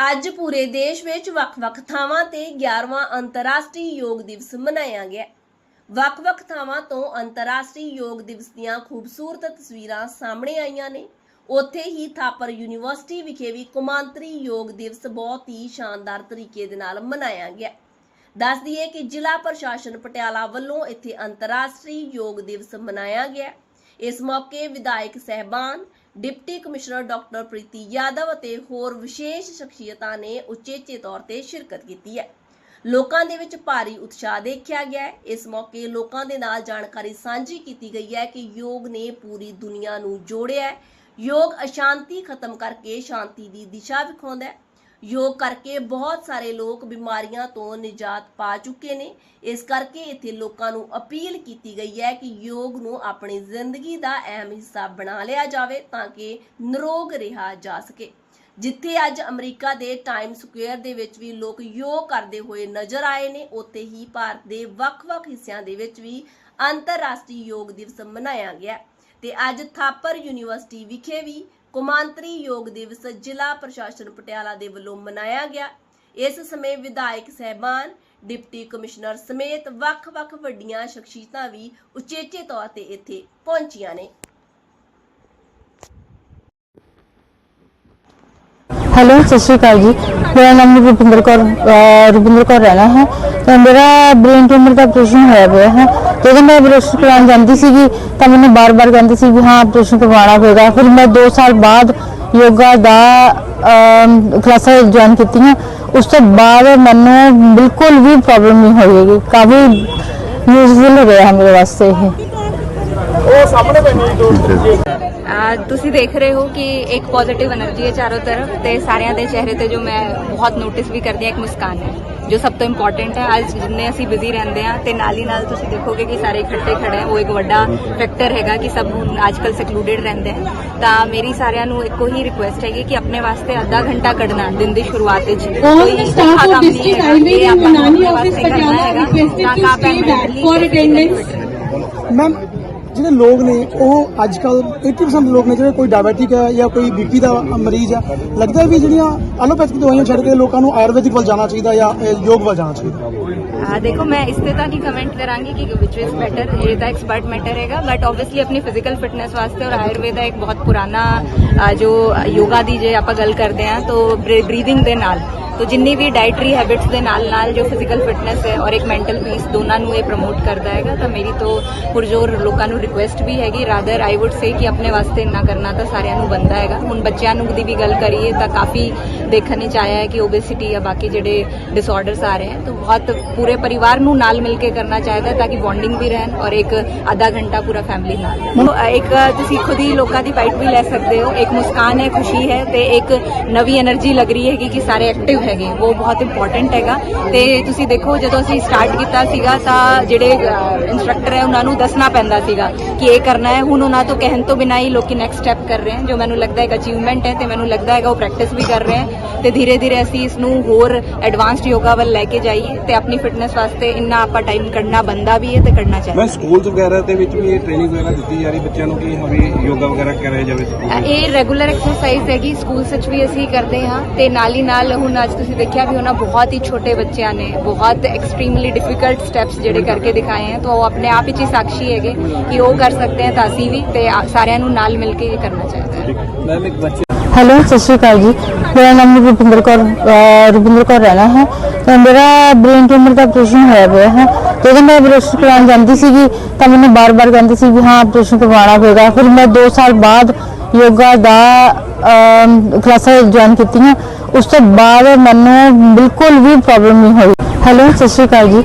ਅੱਜ ਪੂਰੇ ਦੇਸ਼ ਵਿੱਚ ਵੱਖ-ਵੱਖ ਥਾਵਾਂ ਤੇ 11ਵਾਂ ਅੰਤਰਰਾਸ਼ਟਰੀ ਯੋਗ ਦਿਵਸ ਮਨਾਇਆ ਗਿਆ। ਵੱਖ-ਵੱਖ ਥਾਵਾਂ ਤੋਂ ਅੰਤਰਰਾਸ਼ਟਰੀ ਯੋਗ ਦਿਵਸ ਦੀਆਂ ਖੂਬਸੂਰਤ ਤਸਵੀਰਾਂ ਸਾਹਮਣੇ ਆਈਆਂ ਨੇ। ਉੱਥੇ ਹੀ ਥਾਪਰ ਯੂਨੀਵਰਸਿਟੀ ਵਿਖੇ ਵੀ ਕੌਮਾਂਤਰੀ ਯੋਗ ਦਿਵਸ ਬਹੁਤ ਹੀ ਸ਼ਾਨਦਾਰ ਤਰੀਕੇ ਦੇ ਨਾਲ ਮਨਾਇਆ ਗਿਆ। ਦੱਸ ਦਈਏ ਕਿ ਜ਼ਿਲ੍ਹਾ ਪ੍ਰਸ਼ਾਸਨ ਪਟਿਆਲਾ ਵੱਲੋਂ ਇੱਥੇ ਅੰਤਰਰਾਸ਼ਟਰੀ ਯੋਗ ਦਿਵਸ ਮਨਾਇਆ ਗਿਆ। ਇਸ ਮੌਕੇ ਵਿਧਾਇਕ ਸਹਿਬਾਨ deputy commissioner doctor Preeti Yadav ਅਤੇ ਹੋਰ ਵਿਸ਼ੇਸ਼ ਸ਼ਖਸੀਅਤਾਂ ਨੇ ਉਚੇਚੇ ਤੌਰ ਤੇ ਸ਼ਿਰਕਤ ਕੀਤੀ ਹੈ। ਲੋਕਾਂ ਦੇ ਵਿੱਚ ਭਾਰੀ ਉਤਸ਼ਾਹ ਦੇਖਿਆ ਗਿਆ ਹੈ। ਇਸ ਮੌਕੇ ਲੋਕਾਂ ਦੇ ਨਾਲ ਜਾਣਕਾਰੀ ਸਾਂਝੀ ਕੀਤੀ ਗਈ ਹੈ ਕਿ ਯੋਗ ਨੇ ਪੂਰੀ ਦੁਨੀਆ ਨੂੰ ਜੋੜਿਆ ਹੈ। ਯੋਗ ਅਸ਼ਾਂਤੀ ਖਤਮ ਕਰਕੇ ਸ਼ਾਂਤੀ ਦੀ ਦਿਸ਼ਾ ਵਿਖਾਉਂਦਾ ਹੈ। ਯੋਗ ਕਰਕੇ ਬਹੁਤ ਸਾਰੇ ਲੋਕ ਬਿਮਾਰੀਆਂ ਤੋਂ ਨਿਜਾਤ ਪਾ ਚੁੱਕੇ ਨੇ। ਇਸ ਕਰਕੇ ਇੱਥੇ ਲੋਕਾਂ ਨੂੰ ਅਪੀਲ ਕੀਤੀ ਗਈ ਹੈ ਕਿ ਯੋਗ ਨੂੰ ਆਪਣੀ ਜ਼ਿੰਦਗੀ ਦਾ ਅਹਿਮ ਹਿੱਸਾ ਬਣਾ ਲਿਆ ਜਾਵੇ ਤਾਂ ਕਿ ਨਿਰੋਗ ਰਿਹਾ ਜਾ ਸਕੇ। ਜਿੱਥੇ ਅੱਜ ਅਮਰੀਕਾ ਦੇ ਟਾਈਮ ਸਕੁਅਰ ਦੇ ਵਿੱਚ ਵੀ ਲੋਕ ਯੋਗ ਕਰਦੇ ਹੋਏ ਨਜ਼ਰ ਆਏ ਨੇ, ਉੱਥੇ ਹੀ ਭਾਰਤ ਦੇ ਵੱਖ-ਵੱਖ ਹਿੱਸਿਆਂ ਦੇ ਵਿੱਚ ਵੀ ਅੰਤਰਰਾਸ਼ਟਰੀ ਯੋਗ ਦਿਵਸ ਮਨਾਇਆ ਗਿਆ ਤੇ ਅੱਜ ਥਾਪਰ ਯੂਨੀਵਰਸਿਟੀ ਵਿਖੇ ਵੀ ਕੌਮਾਂਤਰੀ ਯੋਗ ਦਿਵਸ ਜ਼ਿਲ੍ਹਾ ਪ੍ਰਸ਼ਾਸਨ ਪਟਿਆਲਾ ਦੇ ਵੱਲੋਂ ਮਨਾਇਆ ਗਿਆ। ਇਸ ਸਮੇਂ ਵਿਧਾਇਕ ਸਹਿਬਾਨ, ਡਿਪਟੀ ਕਮਿਸ਼ਨਰ ਸਮੇਤ ਵੱਖ-ਵੱਖ ਵੱਡੀਆਂ ਸ਼ਖਸੀਅਤਾਂ ਵੀ ਉਚੇਚੇ ਤੌਰ ਤੇ ਇੱਥੇ ਪਹੁੰਚੀਆਂ ਨੇ। ਹੈਲੋ, ਸਤਿ ਸ਼੍ਰੀ ਅਕਾਲ ਜੀ। ਮੇਰਾ ਨਾਮ ਰੁਪਿੰਦਰ ਕੌਰ ਰੁਪਿੰਦਰ ਕੌਰ ਰਹਿਣਾ ਹੈ। ਤੇ ਮੇਰਾ ਬ੍ਰੇਨ ਟਿਊਮਰ ਦਾ ਆਪਰੇਸ਼ਨ ਹੋਇਆ ਹੋਇਆ ਹੈ। ਜਦੋਂ ਮੈਂ ਆਪਰੇਸ਼ਨ ਕਰਾਉਣ ਜਾਂਦੀ ਸੀਗੀ ਤਾਂ ਮੈਨੂੰ ਬਾਰ-ਬਾਰ ਕਹਿੰਦੇ ਸੀ ਵੀ ਹਾਂ ਆਪਰੇਸ਼ਨ ਕਰਵਾਉਣਾ ਪਏਗਾ ਫਿਰ ਮੈਂ 2 ਸਾਲ ਬਾਅਦ ਯੋਗਾ ਦਾ ਅਮ, ਕਲਾਸਾਂ ਜੁਆਇਨ ਕੀਤੀਆਂ ਉਸ ਤੋਂ ਬਾਅਦ ਮੈਨੂੰ ਬਿਲਕੁਲ ਵੀ ਪ੍ਰੋਬਲਮ ਨਹੀਂ ਹੋਈ ਹੈਗੀ ਕਾਫੀ ਯੂਜ਼ਫੁਲ ਹੋ ਗਿਆ ਹੈ ਮੇਰੇ ਵਾਸਤੇ ਇਹ ਉਹ ਸਾਹਮਣੇ ਪੈਣੀ ਦੋ ਤੁਸੀਂ ਦੇਖ ਰਹੇ ਹੋ ਕਿ ਇੱਕ ਪੋਜ਼ਿਟਿਵ એનર્ਜੀ ਹੈ ਚਾਰੋਂ ਤਰਫ ਤੇ ਸਾਰਿਆਂ ਦੇ ਚਿਹਰੇ ਤੇ ਜੋ ਮੈਂ ਬਹੁਤ ਨੋਟਿਸ ਵੀ ਕਰਦੀ ਹਾਂ ਇੱਕ ਮੁਸਕਾਨ ਹੈ ਜੋ ਸਭ ਤੋਂ ਇੰਪੋਰਟੈਂਟ ਹੈ। ਅੱਜ ਜਿੰਨੇ ਅਸੀਂ ਬਿਜ਼ੀ ਰਹਿੰਦੇ ਆ ਤੇ ਨਾਲ ਹੀ ਨਾਲ ਤੁਸੀਂ ਦੇਖੋਗੇ ਕਿ ਸਾਰੇ ਇਕੱਠੇ ਖੜੇ ਆ ਉਹ ਇੱਕ ਵੱਡਾ ਫੈਕਟਰ ਹੈਗਾ ਕਿ ਸਭ ਹੁਣ ਅੱਜਕੱਲ ਸੈਕਲੂਡਡ ਰਹਿੰਦੇ ਆ ਤਾਂ ਮੇਰੀ ਸਾਰਿਆਂ ਨੂੰ ਇੱਕੋ ਹੀ ਰਿਕੁਐਸਟ ਹੈਗੀ ਕਿ ਆਪਣੇ ਵਾਸਤੇ ਅੱਧਾ ਘੰਟਾ ਕੱਢਣਾ ਦਿਨ ਦੀ ਸ਼ੁਰੂਆਤ ਵਿੱਚ। ਕੋਈ ਸਟਾਫ ਆਫ ਡਿਸਟ੍ਰਿਕਟ ਹਾਈਵੇ ਯੂਨਾਨੀ office Patiala requested to stay back for attendance ma'am ਜਿਹੜੇ ਲੋਕ ਨੇ, ਉਹ ਅੱਜ ਕੱਲ 80% ਲੋਕ ਨੇ ਜਿਹੜੇ ਕੋਈ ਡਾਇਬੀਟਿਕ ਹੈ ਜਾਂ ਕੋਈ ਬੀਪੀ ਦਾ ਮਰੀਜ਼ ਹੈ, ਲੱਗਦਾ ਵੀ ਜਿਹੜੀਆਂ ਐਲੋਪੈਥਿਕ ਦਵਾਈਆਂ ਛੱਡ ਕੇ ਲੋਕਾਂ ਨੂੰ ਆਯੁਰਵੈਦਿਕ ਵੱਲ ਜਾਣਾ ਚਾਹੀਦਾ ਜਾਂ ਯੋਗ ਵੱਲ ਜਾਣਾ ਚਾਹੀਦਾ। ਆ, ਦੇਖੋ, ਮੈਂ ਇਸ ਤੇ ਤਾਂ ਕੀ ਕਮੈਂਟ ਕਰਾਂਗੀ ਕਿ ਵਿਚ ਇਜ਼ ਬੈਟਰ ਇਹ ਤਾਂ ਐਕਸਪਰਟ ਮੈਟਰ ਹੈਗਾ ਬਟ ਆਬਵੀਅਸਲੀ ਆਪਣੀ ਫਿਜ਼ੀਕਲ ਫਿਟਨੈਸ ਵਾਸਤੇ ਔਰ ਆਯੁਰਵੇਦਾ ਇੱਕ ਬਹੁਤ ਪੁਰਾਣਾ ਜੋ ਯੋਗਾ ਦੀ ਜੇ ਆਪਾਂ ਗੱਲ ਕਰਦੇ ਹਾਂ, ਤਾਂ ਬਰੀਥਿੰਗ ਦੇ ਨਾਲ ਤੋ ਜਿੰਨੀ ਵੀ ਡਾਈਟਰੀ ਹੈਬਿਟਸ ਦੇ ਨਾਲ ਨਾਲ ਜੋ ਫਿਜ਼ੀਕਲ ਫਿਟਨੈਸ ਹੈ ਔਰ ਇੱਕ ਮੈਂਟਲ ਪੀਸ ਦੋਨਾਂ ਨੂੰ ਇਹ ਪ੍ਰਮੋਟ ਕਰਦਾ ਹੈਗਾ, ਤਾਂ ਮੇਰੀ ਤੋਂ ਪੁਰਜੋਰ ਲੋਕਾਂ ਨੂੰ ਰਿਕੁਐਸਟ ਵੀ ਹੈਗੀ। ਰਾਦਰ ਆਈ ਊਡ ਸੇ ਕਿ ਆਪਣੇ ਵਾਸਤੇ ਇੰਨਾ ਕਰਨਾ ਤਾਂ ਸਾਰਿਆਂ ਨੂੰ ਬੰਦਾ ਹੈਗਾ। ਹੁਣ ਬੱਚਿਆਂ ਨੂੰ ਦੀ ਵੀ ਗੱਲ ਕਰੀਏ ਤਾਂ ਕਾਫੀ ਦੇਖਣ ਚ ਆਇਆ ਹੈ ਕਿ ਓਬੇਸਿਟੀ ਜਾਂ ਬਾਕੀ ਜਿਹੜੇ ਡਿਸਆਰਡਰਸ ਆ ਰਹੇ ਹਨ ਤਾਂ ਬਹੁਤ ਪੂਰੇ ਪਰਿਵਾਰ ਨੂੰ ਨਾਲ ਮਿਲ ਕੇ ਕਰਨਾ ਚਾਹੀਦਾ ਤਾਂ ਕਿ ਬੌਂਡਿੰਗ ਵੀ ਰਹਿਣ ਔਰ ਇੱਕ ਆਧਾ ਘੰਟਾ ਪੂਰਾ ਫੈਮਿਲੀ ਨਾਲ। ਇੱਕ ਤੁਸੀਂ ਖੁਦ ਹੀ ਲੋਕਾਂ ਦੀ ਬਾਈਟ ਵੀ ਲੈ ਸਕਦੇ ਹੋ। ਇੱਕ ਮੁਸਕਾਨ ਹੈ, ਖੁਸ਼ੀ ਹੈ ਤੇ ਇੱਕ ਨਵੀਂ એનર્ਜੀ ਲੱਗ ਰਹੀ ਹੈ ਕਿ ਸਾਰੇ ਐਕਟਿਵ ਹੈਗੇ ਉਹ ਬਹੁਤ ਇੰਪੋਰਟੈਂਟ ਹੈਗਾ। ਤੇ ਤੁਸੀਂ ਦੇਖੋ ਜਦੋਂ ਅਸੀਂ ਸਟਾਰਟ ਕੀਤਾ ਸੀਗਾ ਤਾਂ ਜਿਹੜੇ ਇਨਸਟ੍ਰਕਟਰ ਹੈ ਉਹਨਾਂ ਨੂੰ ਦੱਸਣਾ ਪੈਂਦਾ ਸੀਗਾ ਕਿ ਇਹ ਕਰਨਾ ਹੈ। ਹੁਣ ਉਹਨਾਂ ਤੋਂ ਕਹਿਣ ਤੋਂ ਬਿਨਾਂ ਹੀ ਲੋਕੀ ਨੈਕਸਟ ਸਟੈਪ ਕਰ ਰਹੇ ਹਨ ਜੋ ਮੈਨੂੰ ਲੱਗਦਾ ਹੈ ਇੱਕ ਅਚੀਵਮੈਂਟ ਹੈ ਤੇ ਮੈਨੂੰ ਲੱਗਦਾ ਹੈਗਾ ਉਹ ਪ੍ਰੈਕਟਿਸ ਵੀ ਕਰ ਰਹੇ ਹਨ। ਤੇ ਧੀਰੇ ਧੀਰੇ ਅਸੀਂ ਇਸ ਨੂੰ ਹੋਰ ਐਡਵਾਂਸਡ ਯੋਗਾ ਵੱਲ ਲੈ ਕੇ ਜਾਈਏ ਤੇ ਆਪਣੀ ਫਿਟਨੈਸ ਵਾਸਤੇ ਇੰਨਾ ਆਪਾਂ ਟਾਈਮ ਕੱਢਣਾ ਬੰਦਾ ਵੀ ਹੈ ਤੇ ਕੱਢਣਾ ਚਾਹੀਦਾ। ਮੈਂ ਸਕੂਲਸ ਵਗੈਰਾ ਦੇ ਵਿੱਚ ਵੀ ਇਹ ਟ੍ਰੇਨਿੰਗ ਵਗੈਰਾ ਦਿੱਤੀ ਜਾ ਰਹੀ ਬੱਚਿਆਂ ਨੂੰ ਕਿ ਹਮੇ ਯੋਗਾ ਵਗੈਰਾ ਕਰਾਇਆ ਜਾਵੇ। ਇਹ ਰੈਗੂਲਰ ਐਕਸਰਸਾਈਜ਼ ਹੈਗੀ ਸਕੂਲ ਵਿੱਚ ਵੀ ਅਸੀਂ ਕਰਦੇ ਹਾਂ ਤੇ ਨਾਲ ਹੀ ਨਾਲ ਹੁਣ ਅੱਜ ਤੁਸੀਂ ਦੇਖਿਆ ਵੀ ਉਹਨਾਂ ਬਹੁਤ ਹੀ ਛੋਟੇ ਬੱਚਿਆਂ ਨੇ ਬਹੁਤ ਐਕਸਟ੍ਰੀਮਲੀ ਡਿਫਿਕਲਟ ਸਟੈਪਸ ਜਿਹੜੇ ਕਰਕੇ ਦਿਖਾਏ ਹਨ ਤਾਂ ਉਹ ਆਪਣੇ ਆਪ ਵਿੱਚ ਹੀ ਸਾਖੀ ਹੈਗੇ ਕਿ ਉਹ ਕਰ ਸਕਦੇ ਹਨ ਤਾਂ ਅਸੀਂ ਵੀ ਤੇ ਸਾਰਿਆਂ ਨੂੰ ਨਾਲ ਮਿਲ ਕੇ ਇਹ ਕਰਨਾ ਚਾਹੀਦਾ ਮੈਮ ਇੱਕ ਬੱਚੇ ਹੈਲੋ ਸਤਿ ਸ਼੍ਰੀ ਅਕਾਲ ਜੀ। ਮੇਰਾ ਨਾਮ ਰੁਪਿੰਦਰ ਕੌਰ ਰੁਪਿੰਦਰ ਕੌਰ ਰਹਿਣਾ ਹੈ। ਤਾਂ ਮੇਰਾ ਬ੍ਰੇਨ ਟਿਊਮਰ ਦਾ ਆਪਰੇਸ਼ਨ ਹੋਇਆ ਹੋਇਆ ਹੈ। ਤੇ ਜਦੋਂ ਮੈਂ ਆਪਰੇਸ਼ਨ ਕਰਾਉਣ ਜਾਂਦੀ ਸੀਗੀ ਤਾਂ ਮੈਨੂੰ ਬਾਰ-ਬਾਰ ਕਹਿੰਦੀ ਸੀ ਵੀ ਹਾਂ ਆਪਰੇਸ਼ਨ ਕਰਵਾਉਣਾ ਹੋਏਗਾ ਫਿਰ ਮੈਂ 2 ਸਾਲ ਬਾਅਦ ਯੋਗਾ ਦਾ ਕਲਾਸਾਂ ਜੁਆਇਨ ਕੀਤੀਆਂ, ਉਸ ਤੋਂ ਬਾਅਦ ਮੈਨੂੰ ਬਿਲਕੁਲ ਵੀ ਪ੍ਰੋਬਲਮ ਨਹੀਂ ਹੋਈ। ਹੈਲੋ ਸਤਿ ਸ਼੍ਰੀ ਅਕਾਲ ਜੀ।